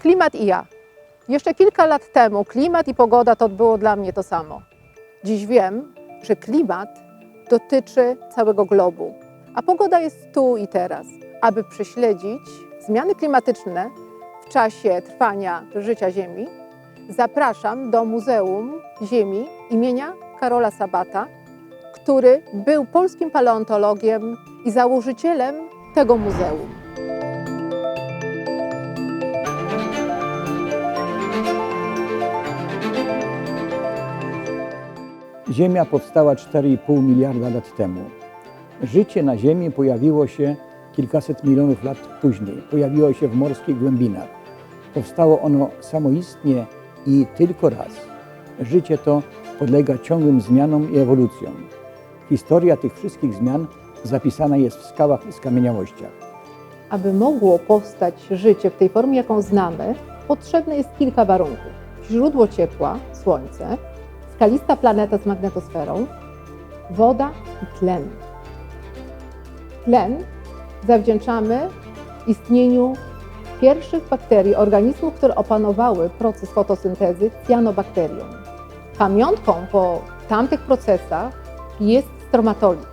Klimat i ja. Jeszcze kilka lat temu klimat i pogoda to było dla mnie to samo. Dziś wiem, że klimat dotyczy całego globu, a pogoda jest tu i teraz. Aby prześledzić zmiany klimatyczne w czasie trwania życia Ziemi, zapraszam do Muzeum Ziemi imienia Karola Sabata, który był polskim paleontologiem i założycielem tego muzeum. Ziemia powstała 4,5 miliarda lat temu. Życie na Ziemi pojawiło się kilkaset milionów lat później. Pojawiło się w morskich głębinach. Powstało ono samoistnie i tylko raz. Życie to podlega ciągłym zmianom i ewolucjom. Historia tych wszystkich zmian zapisana jest w skałach i skamieniałościach. Aby mogło powstać życie w tej formie, jaką znamy, potrzebne jest kilka warunków. Źródło ciepła, słońce, skalista planeta z magnetosferą, woda i tlen. Tlen zawdzięczamy istnieniu pierwszych bakterii, organizmów, które opanowały proces fotosyntezy cyanobakterium. Pamiątką po tamtych procesach jest stromatolit.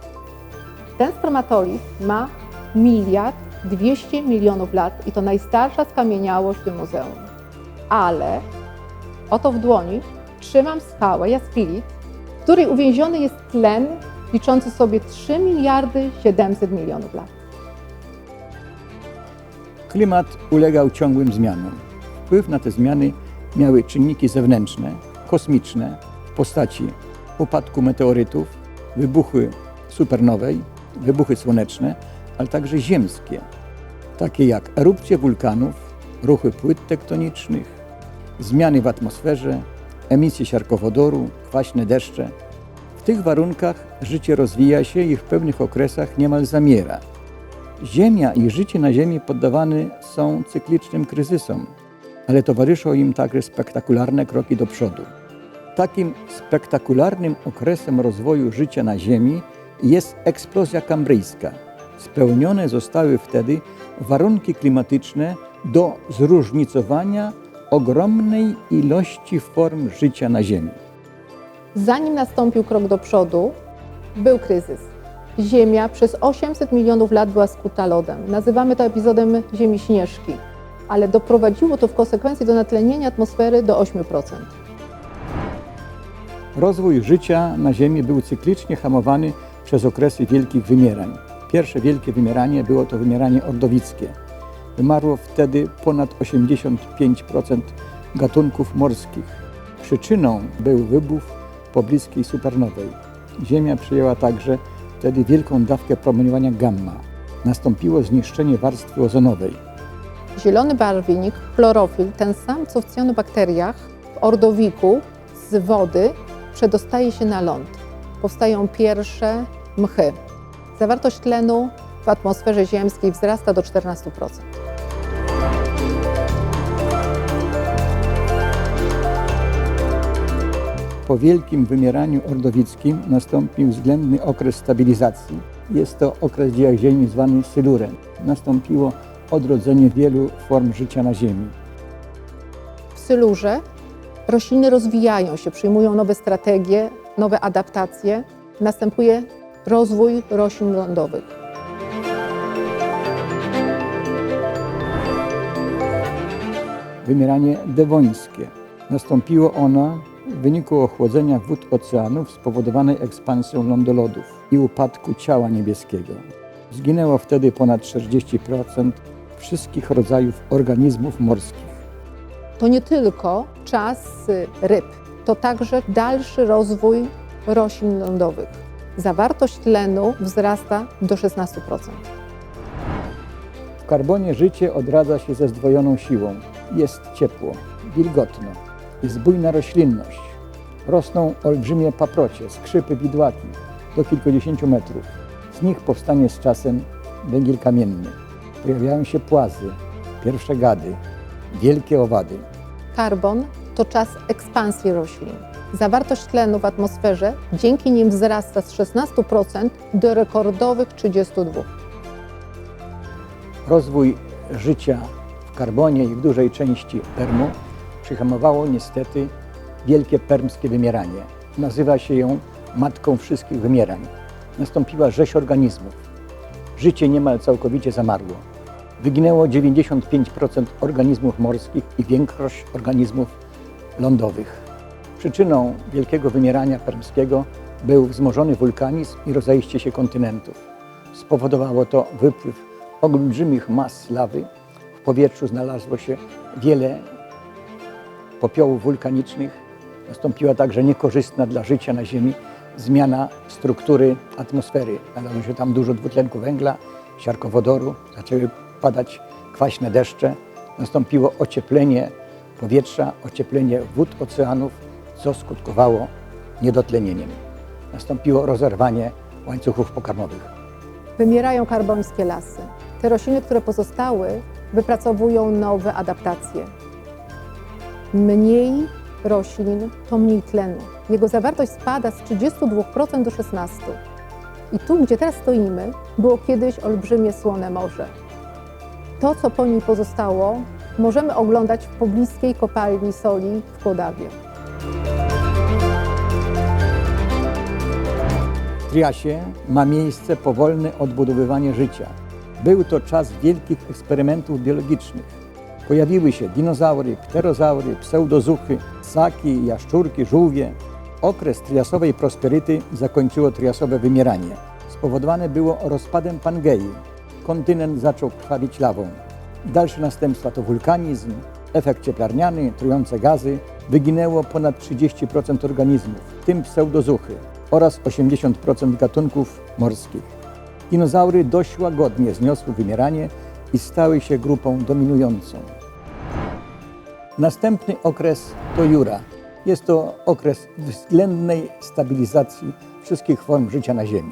Ten stromatolit ma miliard 200 milionów lat i to najstarsza skamieniałość w tym muzeum. Ale oto w dłoni trzymam skałę jaskilit, w której uwięziony jest tlen liczący sobie 3 miliardy 700 milionów lat. Klimat ulegał ciągłym zmianom. Wpływ na te zmiany miały czynniki zewnętrzne, kosmiczne w postaci upadku meteorytów, wybuchy supernowej, wybuchy słoneczne, ale także ziemskie, takie jak erupcje wulkanów, ruchy płyt tektonicznych, zmiany w atmosferze, emisje siarkowodoru, kwaśne deszcze. W tych warunkach życie rozwija się i w pewnych okresach niemal zamiera. Ziemia i życie na Ziemi poddawane są cyklicznym kryzysom, ale towarzyszą im także spektakularne kroki do przodu. Takim spektakularnym okresem rozwoju życia na Ziemi jest eksplozja kambryjska. Spełnione zostały wtedy warunki klimatyczne do zróżnicowania ogromnej ilości form życia na Ziemi. Zanim nastąpił krok do przodu, był kryzys. Ziemia przez 800 milionów lat była skuta lodem. Nazywamy to epizodem Ziemi Śnieżki, ale doprowadziło to w konsekwencji do natlenienia atmosfery do 8%. Rozwój życia na Ziemi był cyklicznie hamowany przez okresy wielkich wymierań. Pierwsze wielkie wymieranie było to wymieranie ordowickie. Wymarło wtedy ponad 85% gatunków morskich. Przyczyną był wybuch pobliskiej supernowej. Ziemia przyjęła także wtedy wielką dawkę promieniowania gamma. Nastąpiło zniszczenie warstwy ozonowej. Zielony barwnik, chlorofil, ten sam co w cyanobakteriach, w ordowiku z wody przedostaje się na ląd. Powstają pierwsze mchy. Zawartość tlenu w atmosferze ziemskiej wzrasta do 14%. Po wielkim wymieraniu ordowickim nastąpił względny okres stabilizacji. Jest to okres w dziejach Ziemi zwany Sylurem. Nastąpiło odrodzenie wielu form życia na Ziemi. W Sylurze rośliny rozwijają się, przyjmują nowe strategie, nowe adaptacje. Następuje rozwój roślin lądowych. Wymieranie dewońskie. Nastąpiło ono w wyniku ochłodzenia wód oceanów spowodowanej ekspansją lądolodów i upadku ciała niebieskiego. Zginęło wtedy ponad 40% wszystkich rodzajów organizmów morskich. To nie tylko czas ryb, to także dalszy rozwój roślin lądowych. Zawartość tlenu wzrasta do 16%. W karbonie życie odradza się ze zdwojoną siłą. Jest ciepło, wilgotno, jest bujna roślinność. Rosną olbrzymie paprocie, skrzypy, widłaki do kilkudziesięciu metrów. Z nich powstanie z czasem węgiel kamienny. Pojawiają się płazy, pierwsze gady, wielkie owady. Karbon to czas ekspansji roślin. Zawartość tlenu w atmosferze dzięki nim wzrasta z 16% do rekordowych 32%. Rozwój życia w Karbonie i w dużej części Permu przyhamowało niestety wielkie permskie wymieranie. Nazywa się ją matką wszystkich wymierań. Nastąpiła rzeź organizmów. Życie niemal całkowicie zamarło. Wyginęło 95% organizmów morskich i większość organizmów lądowych. Przyczyną wielkiego wymierania permskiego był wzmożony wulkanizm i rozejście się kontynentów. Spowodowało to wypływ olbrzymich mas lawy. W powietrzu znalazło się wiele popiołów wulkanicznych. Nastąpiła także niekorzystna dla życia na Ziemi zmiana struktury atmosfery. Znalazło się tam dużo dwutlenku węgla, siarkowodoru, zaczęły padać kwaśne deszcze. Nastąpiło ocieplenie powietrza, ocieplenie wód oceanów, co skutkowało niedotlenieniem. Nastąpiło rozerwanie łańcuchów pokarmowych. Wymierają karbońskie lasy. Te rośliny, które pozostały, wypracowują nowe adaptacje. Mniej roślin to mniej tlenu. Jego zawartość spada z 32% do 16%. I tu, gdzie teraz stoimy, było kiedyś olbrzymie słone morze. To, co po niej pozostało, możemy oglądać w pobliskiej kopalni soli w Kłodawie. W Triasie ma miejsce powolne odbudowywanie życia. Był to czas wielkich eksperymentów biologicznych. Pojawiły się dinozaury, pterozaury, pseudozuchy, ssaki, jaszczurki, żółwie. Okres triasowej prosperity zakończyło triasowe wymieranie. Spowodowane było rozpadem Pangei. Kontynent zaczął krwawić lawą. Dalsze następstwa to wulkanizm, efekt cieplarniany, trujące gazy. Wyginęło ponad 30% organizmów, w tym pseudozuchy oraz 80% gatunków morskich. Dinozaury dość łagodnie zniosły wymieranie i stały się grupą dominującą. Następny okres to Jura. Jest to okres względnej stabilizacji wszystkich form życia na Ziemi.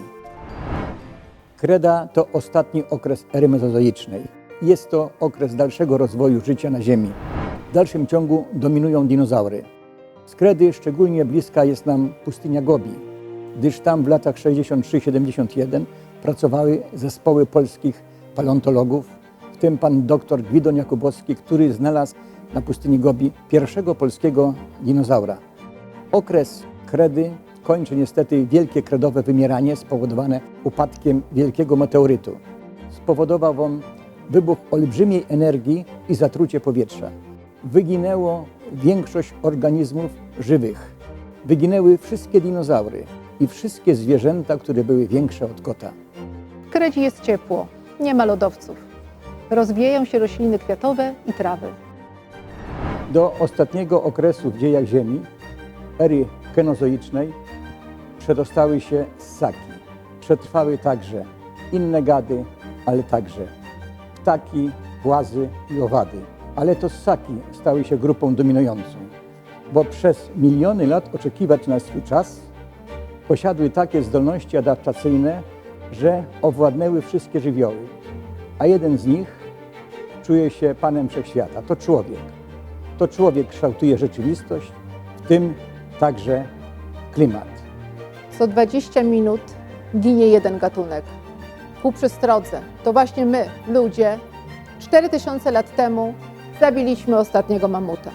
Kreda to ostatni okres ery mezozoicznej. Jest to okres dalszego rozwoju życia na Ziemi. W dalszym ciągu dominują dinozaury. Z Kredy szczególnie bliska jest nam pustynia Gobi, gdyż tam w latach 63-71 pracowały zespoły polskich paleontologów, w tym pan dr Gwidon Jakubowski, który znalazł na pustyni Gobi pierwszego polskiego dinozaura. Okres kredy kończy niestety wielkie kredowe wymieranie spowodowane upadkiem wielkiego meteorytu. Spowodował on wybuch olbrzymiej energii i zatrucie powietrza. Wyginęło większość organizmów żywych. Wyginęły wszystkie dinozaury i wszystkie zwierzęta, które były większe od kota. W Kredzie jest ciepło, nie ma lodowców. Rozwijają się rośliny kwiatowe i trawy. Do ostatniego okresu w dziejach Ziemi, ery kenozoicznej, przedostały się ssaki. Przetrwały także inne gady, ale także ptaki, płazy i owady. Ale to ssaki stały się grupą dominującą, bo przez miliony lat oczekiwać na swój czas posiadły takie zdolności adaptacyjne, że owładnęły wszystkie żywioły. A jeden z nich czuje się panem wszechświata. To człowiek. To człowiek kształtuje rzeczywistość, w tym także klimat. Co 20 minut ginie jeden gatunek. Ku przestrodze. To właśnie my, ludzie, 4000 lat temu zabiliśmy ostatniego mamuta.